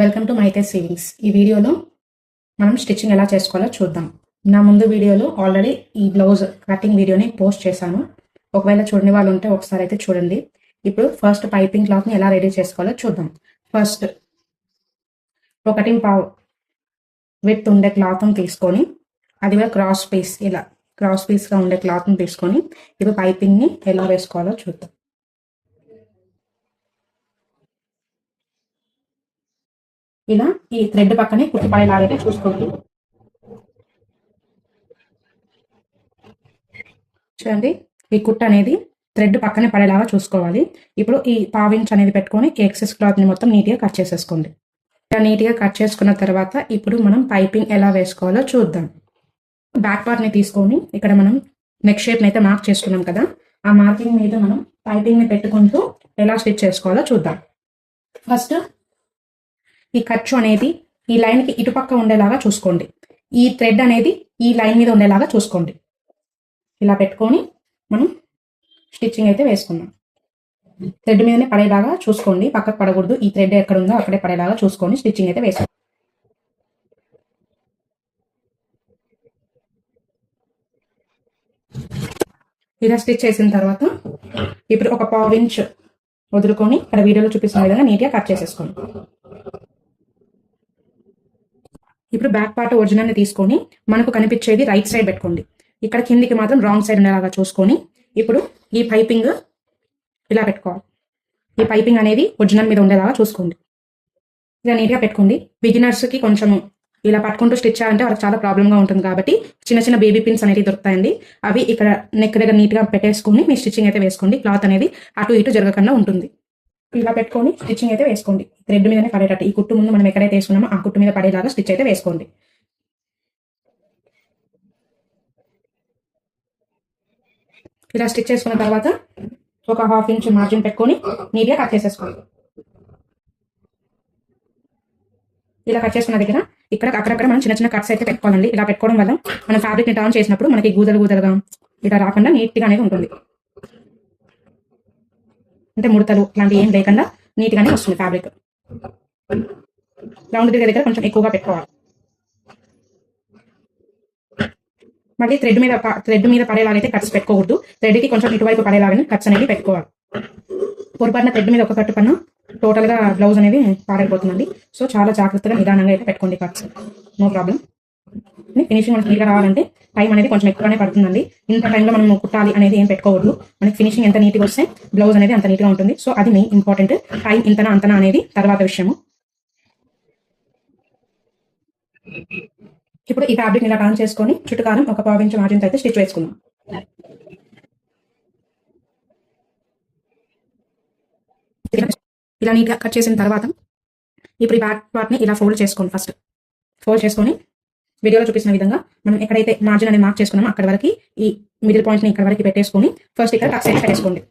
Welcome to Meitei savings ఈ వీడియోలో మనం స్టిచ్చింగ్ ఎలా చేసుకోవాలో చూద్దాం. నా ముందు వీడియోలో ఆల్రెడీ ఈ బ్లౌజ్ కటింగ్ వీడియోని పోస్ట్ చేశాను. ఒకవేళ చూడని వాళ్ళు ఉంటే ఒకసారి అయితే చూడండి. ఇప్పుడు ఫస్ట్ పైపింగ్ క్లాత్ని ఎలా రెడీ చేసుకోవాలో చూద్దాం. ఫస్ట్ ఒకటి పావు విత్ ఉండే క్లాత్ని తీసుకొని అది కూడా క్రాస్ పీస్ ఇలా క్రాస్ పీస్గా ఉండే క్లాత్ని తీసుకొని ఇప్పుడు పైపింగ్ని ఎలా వేసుకోవాలో చూద్దాం. ఇలా ఈ థ్రెడ్ పక్కనే కుట్టిపడేలాగైతే చూసుకోండి. చూడండి ఈ కుట్ట అనేది థ్రెడ్ పక్కనే పడేలాగా చూసుకోవాలి. ఇప్పుడు ఈ పావించ్ అనేది పెట్టుకొని ఎక్సెస్ క్లాత్ని మొత్తం నీట్గా కట్ చేసేసుకోండి. ఇలా నీట్గా కట్ చేసుకున్న తర్వాత ఇప్పుడు మనం పైపింగ్ ఎలా వేసుకోవాలో చూద్దాం. బ్యాక్ పార్ట్ని తీసుకొని ఇక్కడ మనం నెక్ షేప్ని అయితే మార్క్ చేసుకున్నాం కదా ఆ మార్కింగ్ మీద మనం పైపింగ్ని పెట్టుకుంటూ ఎలా స్టిచ్ చేసుకోవాలో చూద్దాం. ఫస్ట్ ఈ ఖర్చు అనేది ఈ లైన్కి ఇటుపక్క ఉండేలాగా చూసుకోండి. ఈ థ్రెడ్ అనేది ఈ లైన్ మీద ఉండేలాగా చూసుకోండి. ఇలా పెట్టుకొని మనం స్టిచ్చింగ్ అయితే వేసుకుందాం. థ్రెడ్ మీదనే పడేలాగా చూసుకోండి. పక్కకు పడకూడదు. ఈ థ్రెడ్ ఎక్కడ ఉందో అక్కడే పడేలాగా చూసుకొని స్టిచ్చింగ్ అయితే వేసుకోండి. ఇలా స్టిచ్ చేసిన తర్వాత ఇప్పుడు ఒక పావు ఇంచ్ వదులుకొని ఇక్కడ వీడియోలో చూపిస్తున్న విధంగా నీట్గా కట్ చేసేసుకోండి. ఇప్పుడు బ్యాక్ పార్ట్ ఒరిజినల్ని తీసుకొని మనకు కనిపించేది రైట్ సైడ్ పెట్టుకోండి. ఇక్కడ కిందికి మాత్రం రాంగ్ సైడ్ ఉండేలాగా చూసుకొని ఇప్పుడు ఈ పైపింగ్ ఇలా పెట్టుకోవాలి. ఈ పైపింగ్ అనేది ఒరిజినల్ మీద ఉండేలాగా చూసుకోండి. ఇలా నీట్గా పెట్టుకోండి. బిగినర్స్కి కొంచెం ఇలా పట్టుకుంటూ స్టిచ్ చేయాలంటే వాళ్ళకి చాలా ప్రాబ్లంగా ఉంటుంది కాబట్టి చిన్న చిన్న బేబీ పిన్స్ అనేవి దొరుకుతాయండి. అవి ఇక్కడ నెక్ దగ్గర నీట్గా పెట్టేసుకుని మీ స్టిచ్చింగ్ అయితే వేసుకోండి. క్లాత్ అనేది అటు ఇటు జరగకుండా ఉంటుంది. ఇలా పెట్టుకొని స్టిచ్చింగ్ అయితే వేసుకోండి. థ్రెడ్ మీదనే పడేటట్టు. ఈ కుట్టు ముందు మనం ఎక్కడైతే వేసుకున్నామో ఆ కుట్టు మీద పడేలాగా స్టిచ్ అయితే వేసుకోండి. ఇలా స్టిచ్ చేసుకున్న తర్వాత ఒక హాఫ్ ఇంచ్ మార్జిన్ పెట్టుకొని నీట్గా కట్ చేసేసుకోండి. ఇలా కట్ చేసుకున్న దగ్గర ఇక్కడ అక్కడక్కడ మనం చిన్న చిన్న కట్స్ అయితే పెట్టుకోవాలండి. ఇలా పెట్టుకోవడం వల్ల మనం ఫ్యాబ్రిక్ని టర్న్ చేసినప్పుడు మనకి గూదలు గూదలుగా ఇలా రాకుండా నీట్గా అనేది ఉంటుంది. అంటే ముడతలు ఇలాంటివి ఏం లేకుండా నీట్గానే వస్తుంది ఫ్యాబ్రిక్ రౌండ్ దగ్గర దగ్గర కొంచెం ఎక్కువగా పెట్టుకోవాలి. మళ్ళీ థ్రెడ్ మీద థ్రెడ్ మీద పడేలాగైతే కట్స్ పెట్టుకోకూడదు. థ్రెడ్కి కొంచెం ఇటువైపు పడేలాగానే కట్స్ అనేవి పెట్టుకోవాలి. పొరపాటున థ్రెడ్ మీద ఒక కట్టు పన్నా టోటల్గా బ్లౌజ్ అనేది పాడైపోతుందండి. సో చాలా జాగ్రత్తగా నిదానంగా అయితే పెట్టుకోండి కట్స్ నో ప్రాబ్లం ఫినిషింగ్ మనకి నీట్గా రావాలంటే టైం అనేది కొంచెం ఎక్కువనే పడుతుందండి. ఇంత టైంలో మనం కుట్టాలి అనేది ఏం పెట్టుకోవద్దు. మనకి ఫినిషింగ్ ఎంత నీట్గా వస్తే బ్లౌజ్ అనేది అంత నీట్గా ఉంటుంది. సో అది మెయిన్ ఇంపార్టెంట్ టైం ఇంతనా అంతనా అనేది తర్వాత విషయము. ఇప్పుడు ఈ ఫ్యాబ్రిక్ ఇలా టర్న్ చేసుకొని చుట్టుకారం ఒక పావు మార్జిన్తో అయితే స్టిచ్ వేసుకుందాం. ఇలా నీట్గా కట్ చేసిన తర్వాత ఇప్పుడు ఈ బ్యాక్ పార్ట్ని ఇలా ఫోల్డ్ చేసుకోండి ఫస్ట్ ఫోల్డ్ చేసుకొని వీడియోలో చూపిస్తున్న విధంగా మనం ఎక్కడైతే మార్జిన్ అనేది మార్క్ చేసుకున్నామో అక్కడ వరకు ఈ మిడిల్ పాయింట్ని ఇక్కడ వరకు పెట్టేసుకొని ఫస్ట్ ఇక్కడ టక్స్ అయితే పెట్టేసుకోండి.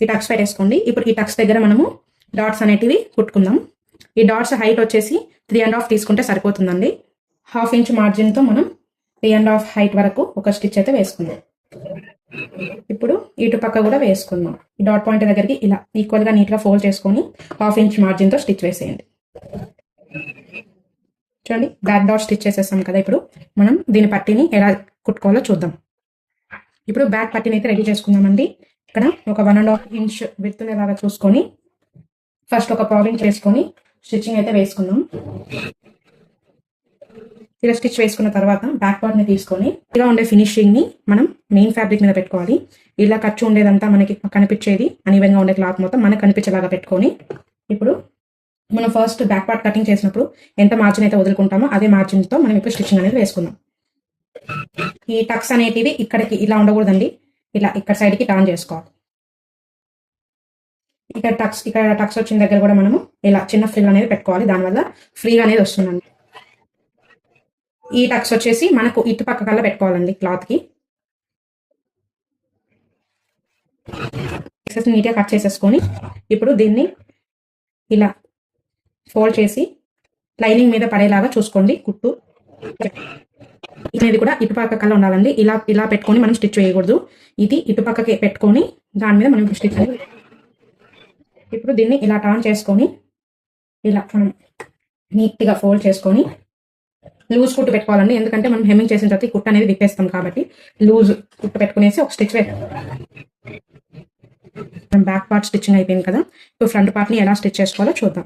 ఈ టక్స్ పెట్టేసుకోండి. ఇప్పుడు ఈ టక్స్ దగ్గర మనము డాట్స్ అనేటివి కుట్టుకుందాం. ఈ డాట్స్ హైట్ వచ్చేసి త్రీ అండ్ హాఫ్ తీసుకుంటే సరిపోతుందండి. హాఫ్ ఇంచ్ మార్జిన్తో మనం త్రీ అండ్ హాఫ్ హైట్ వరకు ఒక స్టిచ్ అయితే వేసుకుందాం. ఇప్పుడు ఇటు పక్క కూడా వేసుకుందాం. ఈ డాట్ పాయింట్ దగ్గరికి ఇలా ఈక్వల్గా నీట్గా ఫోల్డ్ చేసుకొని హాఫ్ ఇంచ్ మార్జిన్తో స్టిచ్ వేసేయండి. చూడండి బ్యాక్ డాట్ స్టిచ్ చేసేస్తాం కదా ఇప్పుడు. మనం దీని పట్టిని ఎలా కుట్టుకోవాలో చూద్దాం. ఇప్పుడు బ్యాక్ పట్టిని అయితే రెడీ చేసుకుందామండి. ఇక్కడ ఒక one and half inch with ఎలాగా చూసుకొని ఫస్ట్ ఒక పావు చేసుకొని స్టిచ్చింగ్ అయితే వేసుకుందాం. ఇలా స్టిచ్ వేసుకున్న తర్వాత బ్యాక్ పార్ట్ని తీసుకొని ఇలా ఉండే ఫినిషింగ్ని మనం మెయిన్ ఫ్యాబ్రిక్ మీద పెట్టుకోవాలి. ఇలా ఖర్చు ఉండేదంతా మనకి కనిపించేది అనివెన్గా ఉండే క్లాత్ మొత్తం మనకు కనిపించేలాగా పెట్టుకొని ఇప్పుడు మనం ఫస్ట్ బ్యాక్ పార్ట్ కటింగ్ చేసినప్పుడు ఎంత మార్జిన్ అయితే వదులుకుంటామో అదే మార్జిన్తో మనం ఇప్పుడు స్టిచ్చింగ్ అనేది వేసుకుందాం. ఈ టక్స్ అనేటివి ఇక్కడికి ఇలా ఉండకూడదండి. ఇలా ఇక్కడ సైడ్కి టర్న్ చేసుకోవాలి. ఇక్కడ టక్స్ ఇక్కడ టక్స్ వచ్చిన దగ్గర కూడా మనము ఇలా చిన్న ఫ్రిల్ అనేది పెట్టుకోవాలి. దానివల్ల ఫ్రీగా అనేది వస్తుందండి. ఈ టక్స్ వచ్చేసి మనకు ఇటు పక్క కల్లా పెట్టుకోవాలండి క్లాత్కి నీట్గా కట్ చేసేసుకొని ఇప్పుడు దీన్ని ఇలా ఫోల్డ్ చేసి లైనింగ్ మీద పడేలాగా చూసుకోండి కుట్టు. ఇది కూడా ఇటుపక్క కల్లా ఉండాలండి. ఇలా ఇలా పెట్టుకొని మనం స్టిచ్ వేయకూడదు. ఇది ఇటుపక్కకి పెట్టుకొని దాని మీద మనం స్టిచ్ ఇప్పుడు దీన్ని ఇలా టర్న్ చేసుకొని ఇలా మనం నీట్గా ఫోల్డ్ చేసుకొని లూజ్ కుట్టు పెట్టుకోవాలండి. ఎందుకంటే మనం హెమ్మింగ్ చేసిన తర్వాత కుట్టు అనేది విప్పేస్తాం కాబట్టి లూజ్ కుట్టు పెట్టుకునేసి ఒక స్టిచ్ మనం బ్యాక్ పార్ట్ స్టిచ్చింగ్ అయిపోయింది కదా. ఇప్పుడు ఫ్రంట్ పార్ట్ని ఎలా స్టిచ్ చేసుకోవాలో చూద్దాం.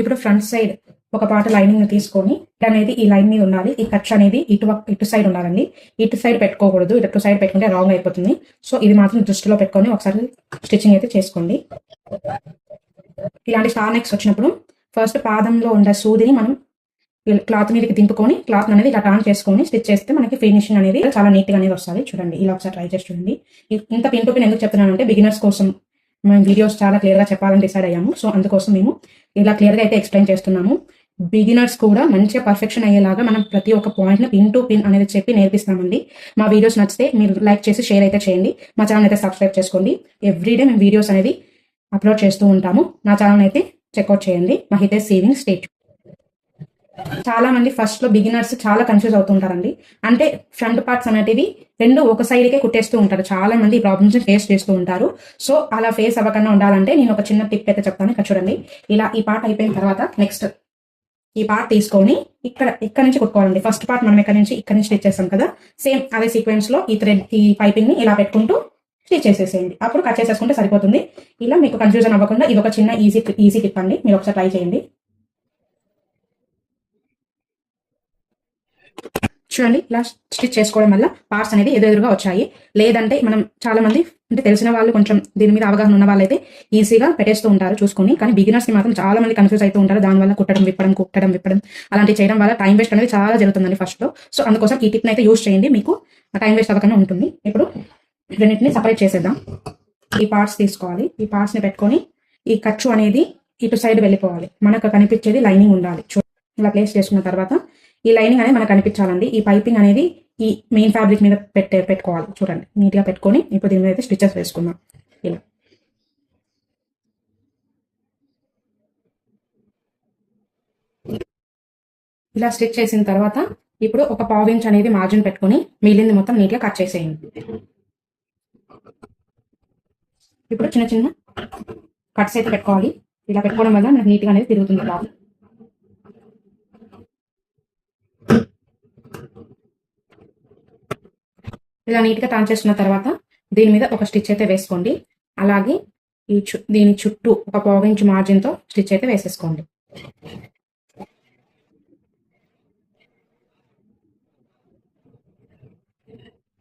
ఇప్పుడు ఫ్రంట్ సైడ్ ఒక పాట లైనింగ్ తీసుకొని అనేది ఈ లైన్ మీద ఉండాలి. ఈ ఖర్చు అనేది ఇటు ఇటు సైడ్ ఉండాలండి. ఇటు సైడ్ పెట్టుకోకూడదు. ఇటు సైడ్ పెట్టుకుంటే రాంగ్ అయిపోతుంది. సో ఇది మాత్రం దృష్టిలో పెట్టుకొని ఒకసారి స్టిచ్చింగ్ అయితే చేసుకోండి. ఇలాంటి స్టార్ నెక్స్ వచ్చినప్పుడు ఫస్ట్ పాదంలో ఉండే సూదిని మనం క్లాత్ మీదకి దింపుకొని క్లాత్ అనేది ఇలా టర్న్ చేసుకొని స్టిచ్ చేస్తే మనకి ఫినిషింగ్ అనేది చాలా నీట్గా అనేది వస్తుంది. చూడండి ఇలా ఒకసారి ట్రై చేసి చూడండి. ఇంత పిన్ టు పిన్ ఎందుకు చెప్తున్నానంటే బిగినర్స్ కోసం మేము వీడియోస్ చాలా క్లియర్గా చెప్పాలని డిసైడ్ అయ్యాము. సో అందుకోసం మేము ఇలా క్లియర్గా అయితే ఎక్స్ప్లెయిన్ చేస్తున్నాము. బిగినర్స్ కూడా మంచిగా పర్ఫెక్షన్ అయ్యేలాగా మనం ప్రతి ఒక్క పాయింట్ను పిన్ టు పిన్ అనేది చెప్పి నేర్పిస్తామండి. మా వీడియోస్ నచ్చితే మీరు లైక్ చేసి షేర్ అయితే చేయండి. మా ఛానల్ అయితే సబ్స్క్రైబ్ చేసుకోండి. ఎవ్రీడే మేము వీడియోస్ అనేది అప్లోడ్ చేస్తూ ఉంటాము. నా ఛానల్ అయితే చెక్అవుట్ చేయండి. మహితే సేవింగ్ స్టేట్ చాలా మంది ఫస్ట్లో బిగినర్స్ చాలా కన్ఫ్యూజ్ అవుతుంటారండి. అంటే ఫ్రంట్ పార్ట్స్ అనేటివి రెండు ఒక సైడ్కే కుట్టేస్తూ ఉంటారు. చాలా మంది ఈ ప్రాబ్లమ్స్ ఫేస్ చేస్తూ ఉంటారు. సో అలా ఫేస్ అవ్వకుండా ఉండాలంటే నేను ఒక చిన్న టిప్ అయితే చెప్తాను. ఇక్కడ చూడండి. ఇలా ఈ పార్ట్ అయిపోయిన తర్వాత నెక్స్ట్ ఈ పార్ట్ తీసుకొని ఇక్కడ ఇక్కడ నుంచి కుట్టుకోవాలండి. ఫస్ట్ పార్ట్ మనం ఇక్కడ నుంచి ఇక్కడ నుంచి స్టిచ్ చేస్తాం కదా. సేమ్ అదే సీక్వెన్స్లో ఈ థ్రెడ్ ఈ పైపింగ్ని ఇలా పెట్టుకుంటూ స్టిచ్ చేసేసేయండి. అప్పుడు కట్ చేసేసుకుంటే సరిపోతుంది. ఇలా మీకు కన్ఫ్యూజన్ అవ్వకుండా ఇది ఒక చిన్న ఈజీ ఈజీ టిప్ అండి. మీరు ఒకసారి ట్రై చేయండి. చూడండి ఇలా స్టిచ్ చేసుకోవడం వల్ల పార్ట్స్ అనేది ఎదురెదురుగా వచ్చాయి. లేదంటే మనం చాలా మంది అంటే తెలిసిన వాళ్ళు కొంచెం దీని మీద అవగాహన ఉన్న వాళ్ళైతే ఈజీగా పెట్టేస్తూ ఉంటారు చూసుకొని. కానీ బిగినర్స్కి మాత్రం చాలా మంది కన్ఫ్యూజ్ అవుతూ ఉంటారు దానివల్ల కుట్టడం విప్పడం కుట్టడం విప్పడం అలాంటి చేయడం వల్ల టైం వేస్ట్ అనేది చాలా జరుగుతుందండి ఫస్ట్లో. సో అందుకోసం ఈ టిప్ అయితే యూస్ చేయండి. మీకు టైం వేస్ట్ అవ్వకుండా ఉంటుంది. ఇప్పుడు రెండింటిని సపరేట్ చేసేద్దాం. ఈ పార్ట్స్ తీసుకోవాలి. ఈ పార్ట్స్ని పెట్టుకొని ఈ ఖర్చు అనేది ఇటు సైడ్ వెళ్ళిపోవాలి. మనకు కనిపించేది లైనింగ్ ఉండాలి. ఇలా ప్లేస్ చేసుకున్న తర్వాత ఈ లైనింగ్ అనేది మనకు కనిపించాలండి. ఈ పైపింగ్ అనేది ఈ మెయిన్ ఫ్యాబ్రిక్ మీద పెట్టే పెట్టుకోవాలి. చూడండి. నీట్గా పెట్టుకొని ఇప్పుడు దీని మీద అయితే స్టిచెస్ వేసుకుందాం. ఇలా. ఇలా స్టిచ్ చేసిన తర్వాత ఇప్పుడు ఒక పావు ఇంచ్ అనేది మార్జిన్ పెట్టుకొని మిగిలింది మొత్తం నీట్గా కట్ చేసేయండి. ఇప్పుడు చిన్న చిన్న కట్స్ అయితే పెట్టుకోవాలి. ఇలా పెట్టుకోవడం వల్ల మనకు నీట్గా అనేది తిరుగుతుంది. క్లాత్ ఇలా నీట్గా తాన్ టర్న్ చేసుకున్న తర్వాత దీని మీద ఒక స్టిచ్ అయితే వేసుకోండి. అలాగే ఈ చు దీని చుట్టూ ఒక పావు ఇంచ్ మార్జిన్తో స్టిచ్ అయితే వేసేసుకోండి.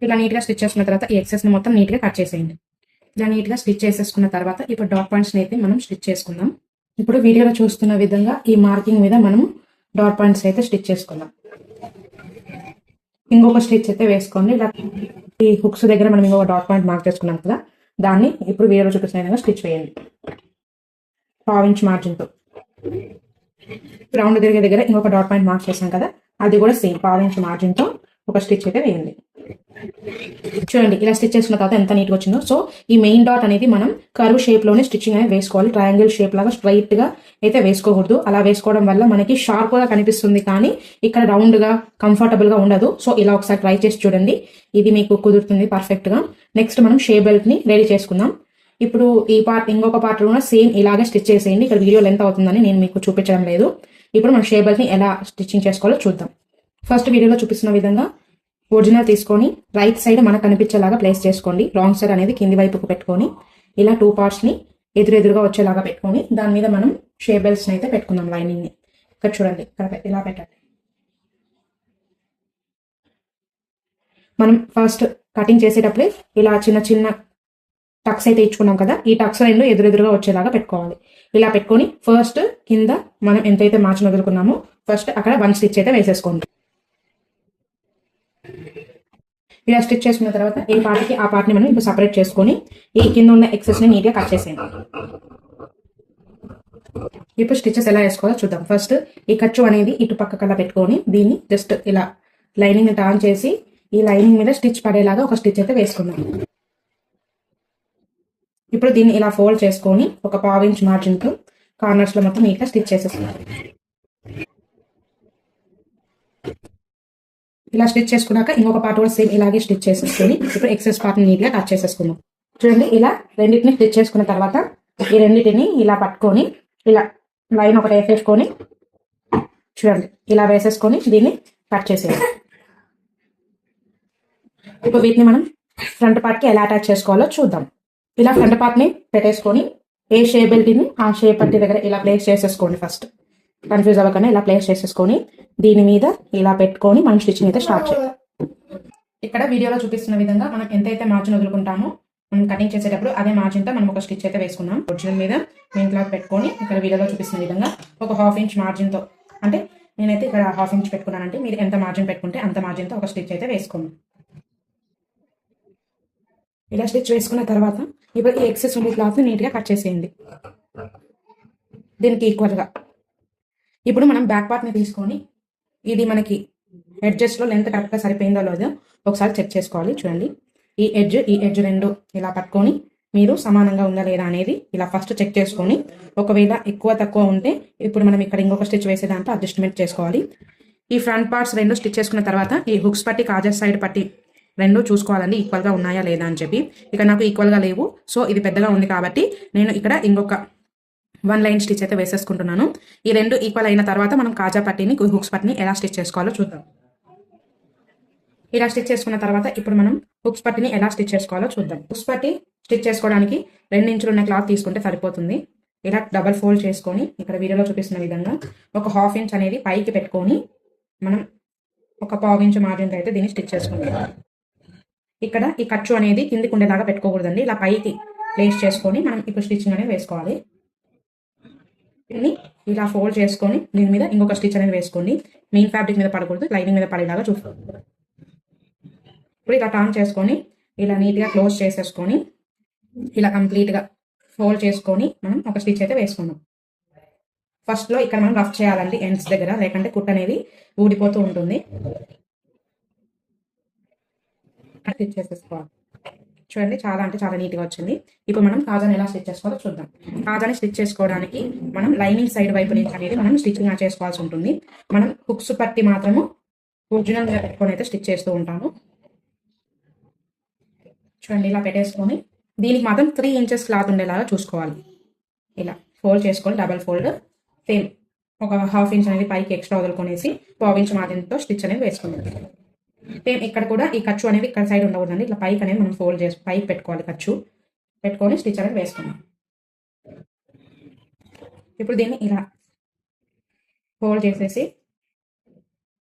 ఇలా నీట్గా స్టిచ్ చేసుకున్న తర్వాత ఈ ఎక్సెస్ని మొత్తం నీట్గా కట్ చేసేయండి. ఇలా నీట్గా స్టిచ్ చేసేసుకున్న తర్వాత ఇప్పుడు డాట్ పాయింట్స్ అయితే మనం స్టిచ్ చేసుకుందాం. ఇప్పుడు వీడియోలో చూస్తున్న విధంగా ఈ మార్కింగ్ మీద మనం డాట్ పాయింట్స్ అయితే స్టిచ్ చేసుకుందాం ఇంకొక స్టిచ్ అయితే వేసుకోండి. ఇలా ఈ హుక్స్ దగ్గర మనం ఇంకొక డాట్ పాయింట్ మార్క్ చేసుకున్నాం కదా దాన్ని ఇప్పుడు వీడియోలో చూపిస్తున్న విధంగా స్టిచ్ వేయండి. పావు ఇంచ్ మార్జిన్తో రౌండ్ తిరిగే దగ్గర ఇంకొక డాట్ పాయింట్ మార్క్ చేసాం కదా అది కూడా సేమ్ పావు ఇంచ్ మార్జిన్తో ఒక స్టిచ్ అయితే వేయండి. చూడండి ఇలా స్టిచ్ చేసిన తర్వాత ఎంత నీట్గా వచ్చిందో. సో ఈ మెయిన్ డాట్ అనేది మనం కర్వ్ షేప్లోనే స్టిచ్చింగ్ అనేది వేసుకోవాలి. ట్రయాంగిల్ షేప్ లాగా స్ట్రైట్గా అయితే వేసుకోకూడదు. అలా వేసుకోవడం వల్ల మనకి షార్ప్గా కనిపిస్తుంది కానీ ఇక్కడ రౌండ్గా కంఫర్టబుల్గా కంఫర్టబుల్గా ఉండదు. సో ఇలా ఒకసారి ట్రై చేసి చూడండి. ఇది మీకు కుదురుతుంది పర్ఫెక్ట్గా. నెక్స్ట్ మనం షే బెల్ట్ని రెడీ చేసుకుందాం. ఇప్పుడు ఈ పార్ట్ ఇంకొక పార్ట్ కూడా సేమ్ ఇలాగే స్టిచ్ చేసేయండి. ఇక్కడ వీడియో లెంత్ అవుతుందని నేను మీకు చూపించడం లేదు. ఇప్పుడు మనం షే ని ఎలా స్టిచ్చింగ్ చేసుకోవాలో చూద్దాం. ఫస్ట్ వీడియోలో చూపిస్తున్న విధంగా ఒరిజినల్ తీసుకొని రైట్ సైడ్ మనకు కనిపించేలాగా ప్లేస్ చేసుకోండి. రాంగ్ సైడ్ అనేది కింది వైపుకు పెట్టుకొని ఇలా టూ పార్ట్స్ని ఎదురెదురుగా వచ్చేలాగా పెట్టుకొని దాని మీద మనం షేబెల్స్ అయితే పెట్టుకుందాం లైనింగ్ని. ఇక్కడ చూడండి ఇక్కడ ఇలా పెట్టండి. మనం ఫస్ట్ కటింగ్ చేసేటప్పుడే ఇలా చిన్న చిన్న టక్స్ అయితే ఇచ్చుకున్నాం కదా ఈ టక్స్ రెండు ఎదురెదురుగా వచ్చేలాగా పెట్టుకోవాలి. ఇలా పెట్టుకొని ఫస్ట్ కింద మనం ఎంతైతే మార్చిన వదులుకున్నామో ఫస్ట్ అక్కడ వన్ స్టిచ్ అయితే వేసేసుకోండి. ఇలా స్టిచ్ చేసుకున్న తర్వాత ఏ పార్ట్కి ఆ పార్ట్ని మనం ఇప్పుడు సపరేట్ చేసుకొని ఈ కింద ఉన్న ఎక్సెస్ని నీట్గా కట్ చేసేయండి. ఇప్పుడు స్టిచెస్ ఎలా వేసుకోవాలో చూద్దాం. ఫస్ట్ ఈ ఖర్చు అనేది ఇటు పక్క కల్లా పెట్టుకొని దీన్ని జస్ట్ ఇలా లైనింగ్ టర్న్ చేసి ఈ లైనింగ్ మీద స్టిచ్ పడేలాగా ఒక స్టిచ్ అయితే వేసుకుందాం. ఇప్పుడు దీన్ని ఇలా ఫోల్డ్ చేసుకొని ఒక పావు ఇంచ్ మార్జిన్తో కార్నర్స్లో మొత్తం నీట్గా స్టిచ్ చేసేసుకుందాం. ఇలా స్టిచ్ చేసుకున్నాక ఇంకొక పార్ట్ కూడా సేమ్ ఇలాగే స్టిచ్ చేసేసుకొని ఇప్పుడు ఎక్సెస్ పార్ట్ నీట్గా కట్ చేసేసుకుందాం. చూడండి ఇలా రెండింటిని స్టిచ్ చేసుకున్న తర్వాత ఈ రెండింటిని ఇలా పట్టుకొని ఇలా లైన్ ఒకటి వేసేసుకొని చూడండి ఇలా వేసేసుకొని దీన్ని కట్ చేసేయాలి. ఇప్పుడు వీటిని మనం ఫ్రంట్ పార్ట్కి ఎలా అటాచ్ చేసుకోవాలో చూద్దాం. ఇలా ఫ్రంట్ పార్ట్ని పెట్టేసుకొని ఏ షేబిలిటీని ఆ షేప్ పట్టి దగ్గర ఇలా ప్లేస్ చేసేసుకోండి ఫస్ట్ కన్ఫ్యూజ్ అవ్వకుండా ఇలా ప్లేస్ చేసేసుకొని దీని మీద ఇలా పెట్టుకొని మనం స్టిచ్చింగ్ అయితే స్టార్ట్ చేయాలి ఇక్కడ వీడియోలో చూపిస్తున్న విధంగా మనం ఎంతైతే మార్జిన్ వదులుకుంటామో మనం కటింగ్ చేసేటప్పుడు అదే మార్జిన్తో మనం ఒక స్టిచ్ అయితే వేసుకున్నాం ఒరిజినల్ మీద మెయిన్ క్లాత్ పెట్టుకొని ఇక్కడ వీడియోలో చూపిస్తున్న విధంగా ఒక హాఫ్ ఇంచ్ మార్జిన్తో అంటే నేనైతే ఇక్కడ హాఫ్ ఇంచ్ పెట్టుకున్నానంటే మీరు ఎంత మార్జిన్ పెట్టుకుంటే అంత మార్జిన్తో ఒక స్టిచ్ అయితే వేసుకోండి. ఇలా స్టిచ్ వేసుకున్న తర్వాత ఇప్పుడు ఈ ఎక్సెస్ ఉండే క్లాత్ నీట్గా కట్ చేసేయండి. దీనికి ఈక్వల్గా ఇప్పుడు మనం బ్యాక్ పార్ట్ని తీసుకొని ఇది మనకి ఎడ్జెస్లో లెంత్ కరెక్ట్గా సరిపోయిందో లేదో ఒకసారి చెక్ చేసుకోవాలి చూడండి. ఈ ఎడ్జ్ ఈ ఎడ్జ్ రెండు ఇలా పట్టుకొని మీరు సమానంగా ఉందా లేదా అనేది ఇలా ఫస్ట్ చెక్ చేసుకొని ఒకవేళ ఎక్కువ తక్కువ ఉంటే ఇప్పుడు మనం ఇక్కడ ఇంకొక స్టిచ్ వేసే దాంట్లో అడ్జస్ట్మెంట్ చేసుకోవాలి. ఈ ఫ్రంట్ పార్ట్స్ రెండు స్టిచ్ చేసుకున్న తర్వాత ఈ హుక్స్ పట్టి కాజర్ సైడ్ పట్టి రెండు చూసుకోవాలండి ఈక్వల్గా ఉన్నాయా లేదా అని చెప్పి. ఇక నాకు ఈక్వల్గా లేవు సో ఇది పెద్దగా ఉంది కాబట్టి నేను ఇక్కడ ఇంకొక వన్ లైన్ స్టిచ్ అయితే వేసేసుకుంటున్నాను. ఈ రెండు ఈక్వల్ అయిన తర్వాత మనం కాజా పట్టిని హుక్స్ పట్టిని ఎలా స్టిచ్ చేసుకోవాలో చూద్దాం. ఇలా స్టిచ్ చేసుకున్న తర్వాత ఇప్పుడు మనం హుక్స్ పట్టిని ఎలా స్టిచ్ చేసుకోవాలో చూద్దాం. హుక్స్ పట్టి స్టిచ్ చేసుకోవడానికి రెండు ఇంచులు ఉన్న క్లాత్ తీసుకుంటే సరిపోతుంది. ఇలా డబల్ ఫోల్డ్ చేసుకొని ఇక్కడ వీడియోలో చూపిస్తున్న విధంగా ఒక హాఫ్ ఇంచ్ అనేది పైకి పెట్టుకొని మనం ఒక పావు ఇంచు మార్జిన్తో అయితే దీన్ని స్టిచ్ చేసుకుంటాం ఇక్కడ ఈ ఖర్చు అనేది కిందికి ఉండేలాగా పెట్టుకోకూడదండి. ఇలా పైకి ప్లేస్ చేసుకొని మనం ఇప్పుడు స్టిచ్చింగ్ అనేది వేసుకోవాలి. దీన్ని ఇలా ఫోల్డ్ చేసుకొని దీని మీద ఇంకొక స్టిచ్ అనేది వేసుకోండి మెయిన్ ఫ్యాబ్రిక్ మీద పడకూడదు లైనింగ్ మీద పడేలాగా చూసుకోండి ఇప్పుడు ఇలా టర్న్ చేసుకొని ఇలా నీట్గా క్లోజ్ చేసేసుకొని ఇలా కంప్లీట్గా ఫోల్డ్ చేసుకొని మనం ఒక స్టిచ్ అయితే వేసుకున్నాం ఫస్ట్లో ఇక్కడ మనం రఫ్ చేయాలండి ఎండ్స్ దగ్గర లేకంటే కుట్ అనేది ఊడిపోతూ ఉంటుంది. స్టిచ్ చేసేసుకోవాలి. చూడండి చాలా అంటే చాలా నీట్గా వచ్చింది. ఇప్పుడు మనం కాజాని ఎలా స్టిచ్ చేసుకోవాలో చూద్దాం. కాజాని స్టిచ్ చేసుకోవడానికి మనం లైనింగ్ సైడ్ వైపు నుంచి అనేది మనం స్టిచ్చింగ్ చేసుకోవాల్సి ఉంటుంది. మనం హుక్స్ పట్టి మాత్రము ఒరిజినల్గా పెట్టుకొని అయితే స్టిచ్ చేస్తూ ఉంటాము. చూడండి ఇలా పెట్టేసుకొని దీనికి మాత్రం త్రీ ఇంచెస్ క్లాత్ ఉండేలాగా చూసుకోవాలి. ఇలా ఫోల్డ్ చేసుకొని డబల్ ఫోల్డ్ సేమ్ ఒక హాఫ్ ఇంచ్ అనేది పైకి ఎక్స్ట్రా వదులుకొనేసి పావు ఇంచ్ మాదిరితో స్టిచ్ అనేది వేసుకుంటాం సేమ్ ఇక్కడ కూడా ఈ ఖర్చు అనేది ఇక్కడ సైడ్ ఉండకూడదండి. ఇట్లా పైకి అనేది మనం ఫోల్డ్ చేసి పైకి పెట్టుకోవాలి ఖర్చు. పెట్టుకొని స్టిచ్ అనేది వేసుకున్నాం ఇప్పుడు దీన్ని ఇలా ఫోల్డ్ చేసేసి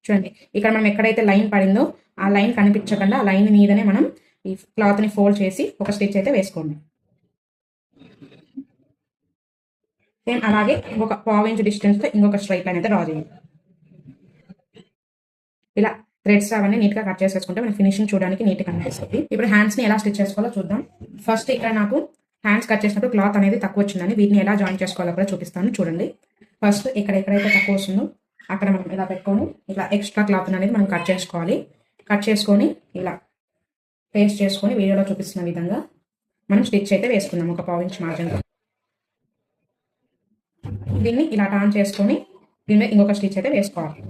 చూడండి. ఇక్కడ మనం ఎక్కడైతే లైన్ పడిందో ఆ లైన్ కనిపించకుండా ఆ లైన్ మీదనే మనం ఈ క్లాత్ని ఫోల్డ్ చేసి ఒక స్టిచ్ అయితే వేసుకోండి. సేమ్ అలాగే ఇంకొక పావు ఇంచ్ డిస్టెన్స్తో ఇంకొక స్ట్రైట్ లైన్ అయితే డ్రా చేయండి. ఇలా థ్రెడ్స్ అవన్నీ నీట్గా కట్ చేసేసుకుంటే మనకి ఫినిషింగ్ చూడడానికి నీట్గా కనిపిస్తుంది. ఇప్పుడు హ్యాండ్స్ని ఎలా స్టిచ్ చేసుకోవాలో చూద్దాం. ఫస్ట్ ఇక్కడ నాకు హ్యాండ్స్ కట్ చేసినప్పుడు క్లాత్ అనేది తక్కువ వచ్చిందని వీటిని ఎలా జాయిన్ చేసుకోవాలో కూడా చూపిస్తాను. చూడండి. ఫస్ట్ ఇక్కడ ఎక్కడైతే తక్కువ వస్తుందో అక్కడ మనం ఇలా పెట్టుకొని ఇలా ఎక్స్ట్రా క్లాత్ అనేది మనం కట్ చేసుకోవాలి. కట్ చేసుకొని ఇలా పేస్ట్ చేసుకొని వీడియోలో చూపిస్తున్న విధంగా మనం స్టిచ్ అయితే వేసుకుందాం ఒక పావు ఇంచ్ మార్జిన్ దీన్ని ఇలా టాన్ చేసుకొని దీని మీద ఇంకొక స్టిచ్ అయితే వేసుకోవాలి.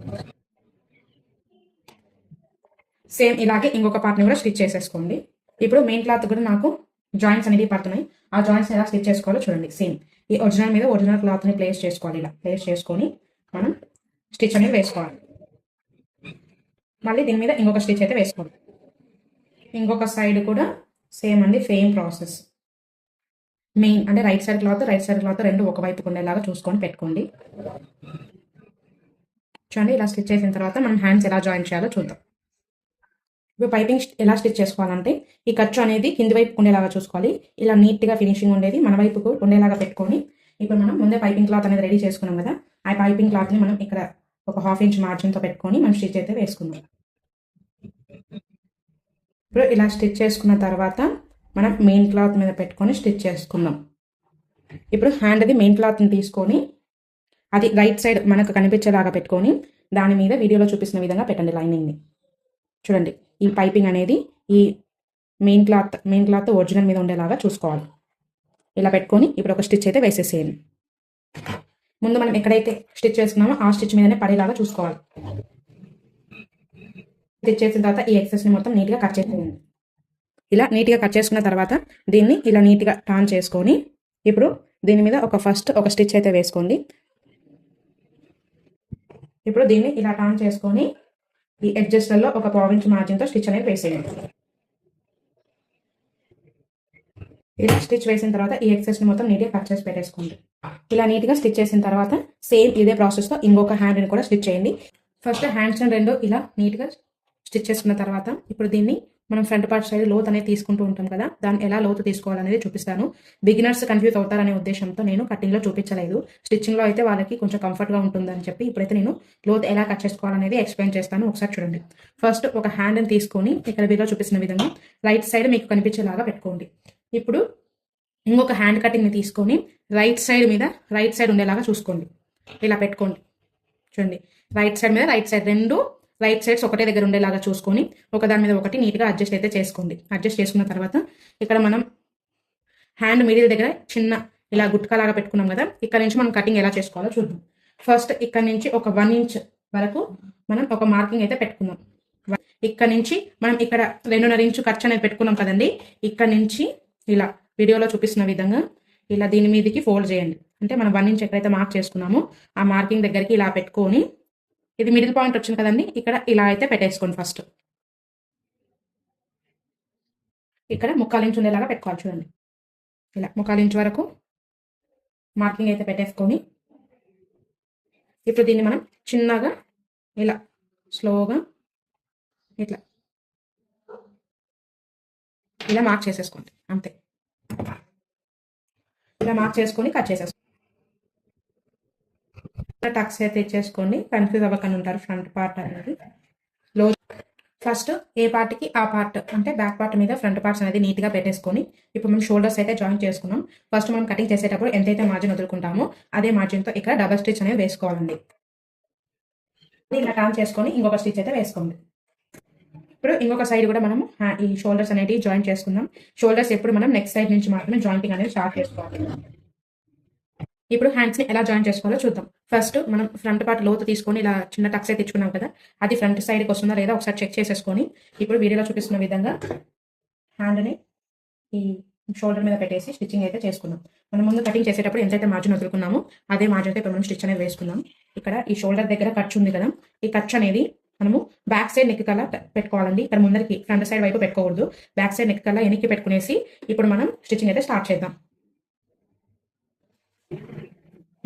సేమ్ ఇలాగే ఇంకొక పార్ట్ని కూడా స్టిచ్ చేసేసుకోండి. ఇప్పుడు మెయిన్ క్లాత్ కూడా నాకు జాయింట్స్ అనేవి పడుతున్నాయి. ఆ జాయింట్స్ ఎలా స్టిచ్ చేసుకోవాలో చూడండి. సేమ్ ఈ ఒరిజినల్ మీద ఒరిజినల్ క్లాత్ని ప్లేస్ చేసుకోవాలి ఇలా. ప్లేస్ చేసుకొని మనం స్టిచ్ అనేది వేసుకోవాలి. మళ్ళీ దీని మీద ఇంకొక స్టిచ్ అయితే వేసుకోండి ఇంకొక సైడ్ కూడా సేమ్ అండి సేమ్ ప్రాసెస్ మెయిన్ అంటే right side cloth right side cloth రెండు ఒకవైపు ఉండేలాగా చూసుకొని పెట్టుకోండి. చూడండి ఇలా స్టిచ్ చేసిన తర్వాత మనం హ్యాండ్స్ ఎలా జాయిన్ చేయాలో చూద్దాం. ఇప్పుడు పైపింగ్ ఎలా స్టిచ్ చేసుకోవాలంటే ఈ ఖర్చు అనేది కింది వైపు ఉండేలాగా చూసుకోవాలి. ఇలా నీట్గా ఫినిషింగ్ ఉండేది మన వైపుకు ఉండేలాగా పెట్టుకొని ఇప్పుడు మనం ముందే పైపింగ్ క్లాత్ అనేది రెడీ చేసుకున్నాం కదా ఆ పైపింగ్ క్లాత్ని మనం ఇక్కడ ఒక హాఫ్ ఇంచ్ మార్జిన్తో పెట్టుకొని మనం స్టిచ్ అయితే వేసుకుందాం. ఇప్పుడు ఇలా స్టిచ్ చేసుకున్న తర్వాత మనం మెయిన్ క్లాత్ మీద పెట్టుకొని స్టిచ్ చేసుకుందాం. ఇప్పుడు హ్యాండ్ అది మెయిన్ క్లాత్ని తీసుకొని అది రైట్ సైడ్ మనకు కనిపించేలాగా పెట్టుకొని దాని మీద వీడియోలో చూపిస్తున్న విధంగా పెట్టండి లైనింగ్ని చూడండి ఈ పైపింగ్ అనేది ఈ main cloth main cloth original మీద ఉండేలాగా చూసుకోవాలి. ఇలా పెట్టుకొని ఇప్పుడు ఒక స్టిచ్ అయితే వేసేసేయండి. ముందు మనం ఎక్కడైతే స్టిచ్ చేసుకున్నామో ఆ స్టిచ్ మీదనే పడేలాగా చూసుకోవాలి. స్టిచ్ చేసిన తర్వాత ఈ ఎక్సెస్ని మొత్తం నీట్గా కట్ చేసేయండి. ఇలా నీట్గా కట్ చేసుకున్న తర్వాత దీన్ని ఇలా నీట్గా టాన్ చేసుకొని ఇప్పుడు దీని మీద ఒక ఫస్ట్ ఒక స్టిచ్ అయితే వేసుకోండి. ఇప్పుడు దీన్ని ఇలా టాన్ చేసుకొని ఈ ఎడ్జస్ట్లలో ఒక పావించ్ మార్జిన్తో స్టిచ్ అనేది వేసేయండి. ఇలా స్టిచ్ వేసిన తర్వాత ఈ ఎక్సెస్ని మొత్తం నీట్గా కట్ చేసి పెట్టేసుకోండి. ఇలా నీట్గా స్టిచ్ చేసిన తర్వాత సేమ్ ఇదే ప్రాసెస్తో ఇంకొక హ్యాండ్ని కూడా స్టిచ్ చేయండి. ఫస్ట్ హ్యాండ్స్ రెండు ఇలా నీట్గా స్టిచ్ చేసుకున్న తర్వాత ఇప్పుడు దీన్ని మనం ఫ్రంట్ పార్ట్ సైడ్ లోత్ అనేది తీసుకుంటూ ఉంటాం కదా దాన్ని ఎలా లోతు తీసుకోవాలనేది చూపిస్తాను. బిగినర్స్ కన్ఫ్యూజ్ అవుతారనే ఉద్దేశంతో నేను కటింగ్లో చూపించలేదు. స్టిచ్చింగ్లో అయితే వాళ్ళకి కొంచెం కంఫర్ట్గా ఉంటుందని చెప్పి ఇప్పుడైతే నేను లోత్ ఎలా కట్ చేసుకోవాలనేది ఎక్స్ప్లెయిన్ చేస్తాను. ఒకసారి చూడండి. ఫస్ట్ ఒక హ్యాండ్ని తీసుకొని ఇక్కడ వీడియో చూపిస్తున్న విధంగా రైట్ సైడ్ మీకు కనిపించేలాగా పెట్టుకోండి. ఇప్పుడు ఇంకొక హ్యాండ్ కటింగ్ని తీసుకొని రైట్ సైడ్ మీద రైట్ సైడ్ ఉండేలాగా చూసుకోండి. ఇలా పెట్టుకోండి. చూడండి. రైట్ సైడ్ మీద రైట్ సైడ్ రెండు రైట్ సైడ్స్ ఒకటే దగ్గర ఉండేలాగా చూసుకొని ఒకదాని మీద ఒకటి నీట్గా అడ్జస్ట్ అయితే చేసుకోండి. అడ్జస్ట్ చేసుకున్న తర్వాత ఇక్కడ మనం హ్యాండ్ మిడిల్ దగ్గర చిన్న ఇలా గుట్కాలాగా పెట్టుకున్నాం కదా ఇక్కడ నుంచి మనం కటింగ్ ఎలా చేసుకోవాలో చూద్దాం. ఫస్ట్ ఇక్కడ నుంచి ఒక వన్ ఇంచ్ వరకు మనం ఒక మార్కింగ్ అయితే పెట్టుకుందాం. ఇక్కడ నుంచి మనం ఇక్కడ రెండున్నర ఇంచు ఖర్చు అనేది పెట్టుకున్నాం కదండి ఇక్కడ నుంచి ఇలా వీడియోలో చూపిస్తున్న విధంగా ఇలా దీని మీదకి ఫోల్డ్ చేయండి. అంటే మనం వన్ ఇంచ్ ఎక్కడైతే మార్క్ చేసుకున్నామో ఆ మార్కింగ్ దగ్గరికి ఇలా పెట్టుకొని ఇది మిడిల్ పాయింట్ వచ్చింది కదండి. ఇక్కడ ఇలా అయితే పెట్టేసుకోండి ఫస్ట్ ఇక్కడ ముక్కాలు ఇంచు ఉండేలాగా పెట్టుకోవాలి చూడండి. ఇలా ముక్కాలు ఇంచు వరకు మార్కింగ్ అయితే పెట్టేసుకొని ఇప్పుడు దీన్ని మనం చిన్నగా ఇలా స్లోగా ఇట్లా ఇలా మార్క్ చేసేసుకోండి. అంతే. ఇలా మార్క్ చేసుకొని కట్ చేసేసుకోండి. టక్స్ అయితే ఇచ్చేసుకోండి కన్ఫ్యూజ్ అవ్వకుండా ఉంటారు ఫ్రంట్ పార్ట్ అనేది. లో ఫస్ట్ ఏ పార్ట్కి ఆ పార్ట్ అంటే బ్యాక్ పార్ట్ మీద ఫ్రంట్ పార్ట్స్ అనేది నీట్గా పెట్టేసుకొని ఇప్పుడు మనం షోల్డర్స్ అయితే జాయిన్ చేసుకున్నాం. ఫస్ట్ మనం కటింగ్ చేసేటప్పుడు ఎంతైతే మార్జిన్ వదులుకుంటామో అదే మార్జిన్తో ఇక్కడ డబల్ స్టిచ్ అనేది వేసుకోవాలండి. ఇలా టర్న్ చేసుకొని ఇంకొక స్టిచ్ అయితే వేసుకోండి. ఇప్పుడు ఇంకొక సైడ్ కూడా మనం ఈ షోల్డర్స్ అనేవి జాయిన్ చేసుకుందాం. షోల్డర్స్ ఎప్పుడు మనం నెక్స్ట్ సైడ్ నుంచి మాత్రమే జాయింటింగ్ అనేది స్టార్ట్ చేసుకోవాలి. ఇప్పుడు హ్యాండ్స్ని ఎలా జాయిన్ చేసుకోవాలో చూద్దాం. ఫస్ట్ మనం ఫ్రంట్ పార్ట్ లోతు తీసుకొని ఇలా చిన్న టక్స్ అయితే తెచ్చుకున్నాం కదా అది ఫ్రంట్ సైడ్కి వస్తుందా లేదా ఒకసారి చెక్ చేసేసుకొని ఇప్పుడు వీడియోలో చూపిస్తున్న విధంగా హ్యాండ్ని ఈ షోల్డర్ మీద పెట్టేసి స్టిచ్చింగ్ అయితే చేసుకుందాం. మనం ముందు కటింగ్ చేసేటప్పుడు ఎంతైతే మార్జిన్ వదులుకున్నామో. అదే మార్జిన్ అయితే ఇప్పుడు మనం స్టిచ్ అనేది వేసుకుందాం. ఇక్కడ ఈ షోల్డర్ దగ్గర ఖర్చు ఉంది కదా ఈ ఖర్చు అనేది మనము బ్యాక్ సైడ్ నెక్ కల్లా పెట్టుకోవాలండి. ఇక్కడ ముందరికి ఫ్రంట్ సైడ్ వైపు పెట్టుకోకూడదు. బ్యాక్ సైడ్ నెక్ కల్లా వెనక్కి పెట్టుకునేసి ఇప్పుడు మనం స్టిచ్చింగ్ అయితే స్టార్ట్ చేద్దాం.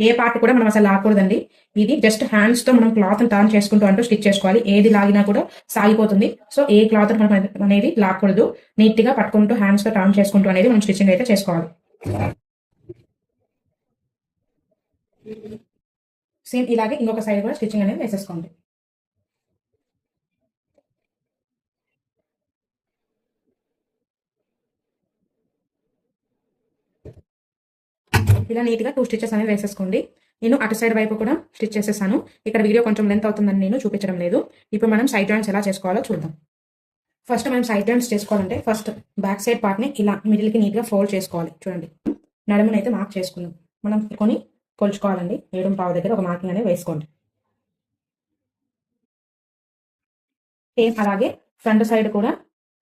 ఏ పార్ట్ కూడా మనం అసలు లాగకూడదండి ఇది జస్ట్ హ్యాండ్స్తో మనం క్లాత్ టర్న్ చేసుకుంటూ అంటూ స్టిచ్ చేసుకోవాలి. ఏది లాగినా కూడా సాగిపోతుంది. సో ఏ క్లాత్ మనం అనేది లాక్కూడదు. నీట్గా పట్టుకుంటూ హ్యాండ్స్తో టర్న్ చేసుకుంటూ అనేది మనం స్టిచ్చింగ్ అయితే చేసుకోవాలి. సేమ్ ఇలాగే ఇంకొక సైడ్ కూడా స్టిచ్చింగ్ అనేది వేసేసుకోండి. ఇలా నీట్గా టూ స్టిచెస్ అనేవి వేసేసుకోండి. నేను అటు సైడ్ వైపు కూడా స్టిచ్ చేసేసాను. ఇక్కడ వీడియో కొంచెం లెంత్ అవుతుందని నేను చూపించడం లేదు. ఇప్పుడు మనం సైడ్ జాయింట్స్ ఎలా చేసుకోవాలో చూద్దాం. ఫస్ట్ మనం సైడ్ జాయింట్స్ చేసుకోవాలంటే ఫస్ట్ బ్యాక్ సైడ్ పార్ట్ని ఇలా మిడిల్కి నీట్గా ఫోల్డ్ చేసుకోవాలి. చూడండి. నడుమునైతే అయితే మార్క్ చేసుకుందాం. మనం కొని కొలుచుకోవాలండి. ఏడుం పావు దగ్గర ఒక మార్కింగ్ అనేది వేసుకోండి. సేమ్ అలాగే ఫ్రంట్ సైడ్ కూడా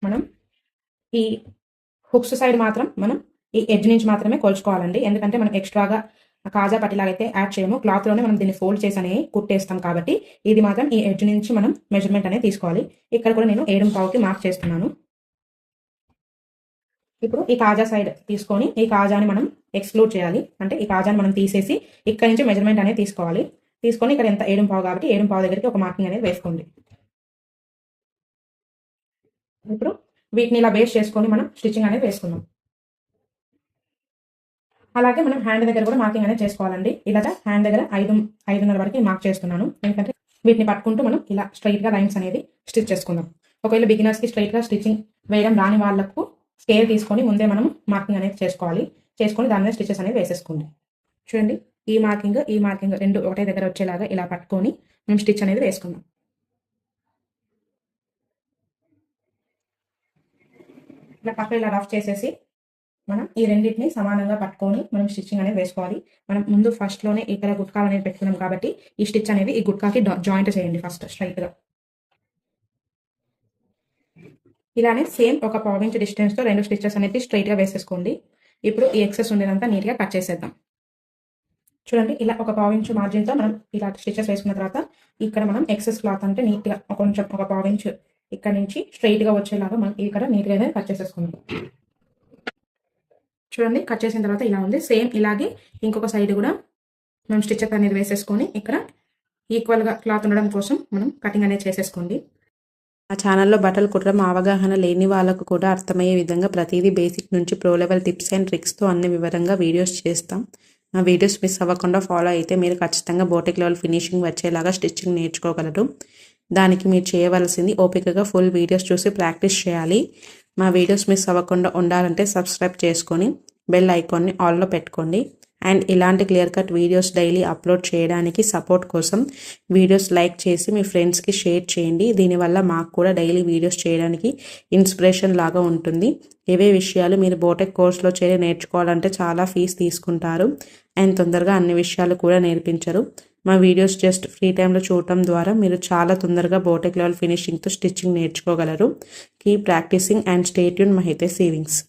మనం ఈ హుక్స్ సైడ్ మాత్రం మనం ఈ ఎడ్జ్ నుంచి మాత్రమే కొలుచుకోవాలండి. ఎందుకంటే మనం ఎక్స్ట్రాగా కాజా పట్టిలాగా అయితే యాడ్ చేయము క్లాత్లోనే మనం దీన్ని ఫోల్డ్ చేసి అనేది కుట్టేస్తాం కాబట్టి ఇది మాత్రం ఈ ఎడ్జ్ నుంచి మనం మెజర్మెంట్ అనేది తీసుకోవాలి. ఇక్కడ కూడా నేను ఏడు పావుకి మార్క్ చేస్తున్నాను. ఇప్పుడు ఈ కాజా సైడ్ తీసుకొని ఈ కాజాని మనం ఎక్స్క్లూడ్ చేయాలి. అంటే ఈ కాజాని మనం తీసేసి ఇక్కడ నుంచి మెజర్మెంట్ అనేది తీసుకోవాలి. తీసుకొని ఇక్కడ ఎంత ఏడు పావు కాబట్టి ఏడు పావు దగ్గరికి ఒక మార్కింగ్ అనేది వేసుకోండి. ఇప్పుడు వీటిని ఇలా బేస్ చేసుకొని మనం స్టిచ్చింగ్ అనేది వేసుకుందాం. అలాగే మనం హ్యాండ్ దగ్గర కూడా మార్కింగ్ అనేది చేసుకోవాలండి. ఇలాగా హ్యాండ్ దగ్గర ఐదు ఐదున్నర వరకు మార్క్ చేస్తున్నాను. ఎందుకంటే వీటిని పట్టుకుంటూ మనం ఇలా స్ట్రైట్గా లైన్స్ అనేది స్టిచ్ చేసుకుందాం. ఒకవేళ బిగినర్స్కి స్ట్రైట్గా స్టిచ్చింగ్ వేయడం రాని వాళ్ళకు స్కేల్ తీసుకొని ముందే మనం మార్కింగ్ అనేది చేసుకోవాలి. చేసుకొని దాని మీద స్టిచెస్ అనేది వేసేసుకోండి. చూడండి ఈ మార్కింగ్ ఈ మార్కింగ్ రెండు ఒకటే దగ్గర వచ్చేలాగా ఇలా పట్టుకొని మేము స్టిచ్ అనేది వేసుకుందాం. ఇలా పక్కన ఇలా రఫ్ చేసేసి మనం ఈ రెండింటిని సమానంగా పట్టుకొని మనం స్టిచ్చింగ్ అనేది వేసుకోవాలి. మనం ముందు ఫస్ట్లోనే ఇక్కడ గుట్కాలు అనేది పెట్టుకున్నాం కాబట్టి ఈ స్టిచ్ అనేది ఈ గుట్కాకి జాయింట్ చేయండి ఫస్ట్ స్ట్రైట్గా ఇలానే సేమ్ ఒక పావించ్ డిస్టెన్స్తో రెండు స్టిచ్చెస్ అనేది స్ట్రైట్గా వేసేసుకోండి. ఇప్పుడు ఈ ఎక్సెస్ ఉండేదంతా నీట్గా కట్ చేసేద్దాం. చూడండి ఇలా ఒక పావించు మార్జిన్తో మనం ఇలా స్టిచెస్ వేసుకున్న తర్వాత ఇక్కడ మనం ఎక్సెస్ క్లాత్ అంటే నీట్గా కొంచెం ఒక పావించు ఇక్కడ నుంచి స్ట్రైట్గా వచ్చేలాగా మనం ఇక్కడ నీట్గా కట్ చేసేసుకుందాం. చూడండి కట్ చేసిన తర్వాత ఇలా ఉంది. సేమ్ ఇలాగే ఇంకొక సైడ్ కూడా మనం స్టిచెస్ అనేది వేసేసుకొని ఇక్కడ ఈక్వల్గా క్లాత్ ఉండడం కోసం మనం కటింగ్ అనేది చేసేసుకోండి. ఆ ఛానల్లో బట్టలు కుట్టడం అవగాహన లేని వాళ్ళకు కూడా అర్థమయ్యే విధంగా ప్రతిదీ బేసిక్ నుంచి ప్రో లెవెల్ టిప్స్ అండ్ ట్రిక్స్తో అన్ని వివరంగా వీడియోస్ చేస్తాం. ఆ వీడియోస్ మిస్ అవ్వకుండా ఫాలో అయితే మీరు ఖచ్చితంగా బోటిక్ లెవెల్ ఫినిషింగ్ వచ్చేలాగా స్టిచ్చింగ్ నేర్చుకోగలరు. దానికి మీరు చేయవలసింది ఓపికగా ఫుల్ వీడియోస్ చూసి ప్రాక్టీస్ చేయాలి. మా వీడియోస్ మిస్ అవ్వకుండా ఉండాలంటే సబ్స్క్రైబ్ చేసుకొని బెల్ ఐకాన్ని ఆల్లో పెట్టుకోండి. అండ్ ఇలాంటి clear cut videos daily upload చేయడానికి సపోర్ట్ కోసం వీడియోస్ లైక్ చేసి మీ ఫ్రెండ్స్కి షేర్ చేయండి. దీనివల్ల మాకు కూడా డైలీ వీడియోస్ చేయడానికి ఇన్స్పిరేషన్ లాగా ఉంటుంది. ఇవే విషయాలు మీరు బోటెక్ కోర్స్లో చేరి నేర్చుకోవాలంటే చాలా ఫీజు తీసుకుంటారు. అండ్ తొందరగా అన్ని విషయాలు కూడా నేర్పించరు. మా వీడియోస్ జస్ట్ ఫ్రీ టైంలో చూడటం ద్వారా మీరు చాలా తొందరగా బోటెక్ లెవెల్ ఫినిషింగ్తో stitching నేర్చుకోగలరు. Keep practicing and stay tuned Mahitha sewings